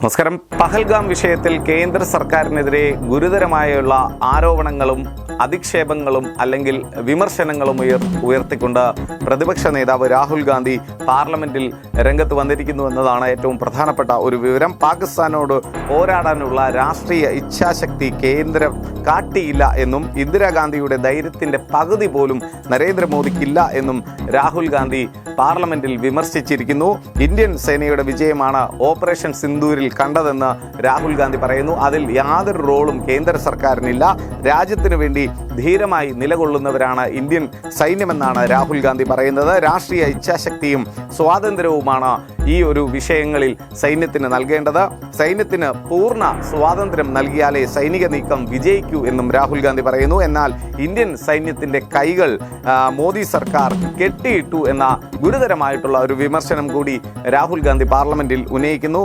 നമസ്കാരം. പഹൽഗാം വിഷയത്തിൽ കേന്ദ്ര സർക്കാരിനെതിരെ ഗുരുതരമായുള്ള ആരോപണങ്ങളും അധിക്ഷേപങ്ങളും അല്ലെങ്കിൽ വിമർശനങ്ങളും ഉയർ ഉയർത്തിക്കൊണ്ട് പ്രതിപക്ഷ നേതാവ് രാഹുൽ ഗാന്ധി പാർലമെന്റിൽ രംഗത്ത് വന്നിരിക്കുന്നു എന്നതാണ് ഏറ്റവും പ്രധാനപ്പെട്ട ഒരു വിവരം. പാകിസ്ഥാനോട് പോരാടാനുള്ള രാഷ്ട്രീയ ഇച്ഛാശക്തി കേന്ദ്രം കാട്ടിയില്ല എന്നും ഇന്ദിരാഗാന്ധിയുടെ ധൈര്യത്തിന്റെ പകുതി പോലും നരേന്ദ്രമോദിക്കില്ല എന്നും രാഹുൽ ഗാന്ധി പാർലമെന്റിൽ വിമർശിച്ചിരിക്കുന്നു. ഇന്ത്യൻ സേനയുടെ വിജയമാണ് ഓപ്പറേഷൻ സിന്ദൂരിൽ കണ്ടതെന്ന് രാഹുൽ ഗാന്ധി പറയുന്നു. അതിൽ യാതൊരു റോളും കേന്ദ്ര സർക്കാരിനില്ല. രാജ്യത്തിനു വേണ്ടി ധീരമായി നിലകൊള്ളുന്നവരാണ് ഇന്ത്യൻ സൈന്യമെന്നാണ് രാഹുൽ ഗാന്ധി പറയുന്നത്. രാഷ്ട്രീയ ഇച്ഛാശക്തിയും സ്വാതന്ത്ര്യവുമാണ് ഈ ഒരു വിഷയങ്ങളിൽ സൈന്യത്തിന് നൽകേണ്ടത്. സൈന്യത്തിന് പൂർണ സ്വാതന്ത്ര്യം നൽകിയാലേ സൈനിക നീക്കം വിജയിക്കൂ എന്നും രാഹുൽ ഗാന്ധി പറയുന്നു. എന്നാൽ ഇന്ത്യൻ സൈന്യത്തിന്റെ കൈകൾ മോദി സർക്കാർ കെട്ടിയിട്ടു എന്ന ഗുരുതരമായിട്ടുള്ള ഒരു വിമർശനം കൂടി രാഹുൽ ഗാന്ധി പാർലമെന്റിൽ ഉന്നയിക്കുന്നു.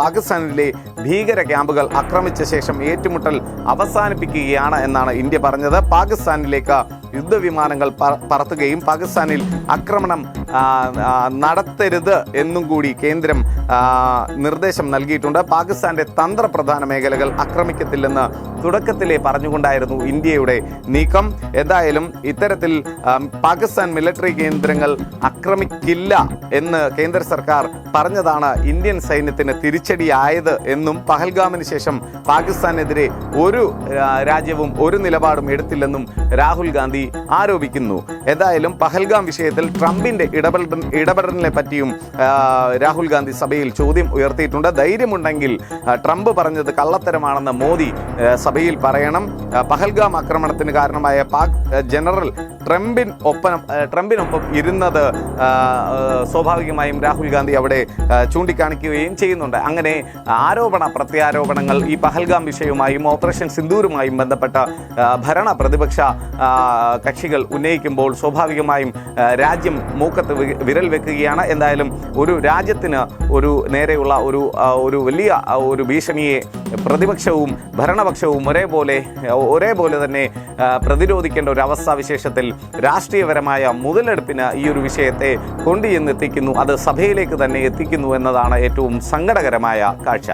പാകിസ്ഥാനിലെ ഭീകര ക്യാമ്പുകൾ ആക്രമിച്ച ശേഷം ഏറ്റുമുട്ടൽ അവസാനിപ്പിക്കുകയാണ് എന്നാണ് ഇന്ത്യ പറഞ്ഞത്. പാകിസ്ഥാനിലേക്ക് യുദ്ധവിമാനങ്ങൾ പറത്തുകയും പാകിസ്ഥാനിൽ ആക്രമണം നടത്തരുത് എന്നും കൂടി കേന്ദ്രം നിർദ്ദേശം നൽകിയിട്ടുണ്ട്. പാകിസ്ഥാന്റെ തന്ത്രപ്രധാന മേഖലകൾ ആക്രമിക്കത്തില്ലെന്ന് തുടക്കത്തിലെ പറഞ്ഞുകൊണ്ടായിരുന്നു ഇന്ത്യയുടെ നീക്കം. എന്തായാലും ഇത്തരത്തിൽ പാകിസ്ഥാൻ മിലിറ്ററി കേന്ദ്രങ്ങൾ ആക്രമിക്കില്ല എന്ന് കേന്ദ്ര സർക്കാർ പറഞ്ഞതാണ് ഇന്ത്യൻ സൈന്യത്തിന് തിരിച്ചടിയായത് എന്നും പഹൽഗാമിന് ശേഷം പാകിസ്ഥാനെതിരെ ഒരു രാജ്യവും ഒരു നിലപാടും എടുത്തില്ലെന്നും രാഹുൽ ഗാന്ധി ആരോപിക്കുന്നു. ഏതായാലും പഹൽഗാം വിഷയത്തിൽ ട്രംപിന്റെ ഇടപെടൽ ഇടപെടലിനെ പറ്റിയും രാഹുൽ ഗാന്ധി സഭയിൽ ചോദ്യം ഉയർത്തിയിട്ടുണ്ട്. ധൈര്യമുണ്ടെങ്കിൽ ട്രംപ് പറഞ്ഞത് കള്ളത്തരമാണെന്ന് മോദി സഭയിൽ പറയണം. പഹൽഗാം ആക്രമണത്തിന് കാരണമായ പാക് ജനറൽ ട്രംപിൻ ഒപ്പനം ട്രംപിനൊപ്പം ഇരുന്നത് സ്വാഭാവികമായും രാഹുൽ ഗാന്ധി അവിടെ ചൂണ്ടിക്കാണിക്കുകയും ചെയ്യുന്നുണ്ട്. അങ്ങനെ ആരോപണ പ്രത്യാരോപണങ്ങൾ ഈ പഹൽഗാം വിഷയവുമായും ഓപ്പറേഷൻ സിന്ദൂരുമായും ബന്ധപ്പെട്ട ഭരണ പ്രതിപക്ഷ കക്ഷികൾ ഉന്നയിക്കുമ്പോൾ സ്വാഭാവികമായും രാജ്യം മൂക്കത്ത് വിരൽ വെക്കുകയാണ്. എന്തായാലും ഒരു രാജ്യത്തിന് ഒരു നേരെയുള്ള ഒരു ഒരു വലിയ ഒരു ഭീഷണിയെ പ്രതിപക്ഷവും ഭരണപക്ഷവും ഒരേപോലെ ഒരേപോലെ തന്നെ പ്രതിരോധിക്കേണ്ട ഒരു അവസ്ഥാവിശേഷത്തിൽ രാഷ്ട്രീയപരമായ മുതലെടുപ്പിന് ഈ ഒരു വിഷയത്തെ കൊണ്ടുചെന്നെത്തിക്കുന്നു. അത് സഭയിലേക്ക് തന്നെ എത്തിക്കുന്നു എന്നതാണ് ഏറ്റവും സങ്കടകരമായ കാഴ്ച.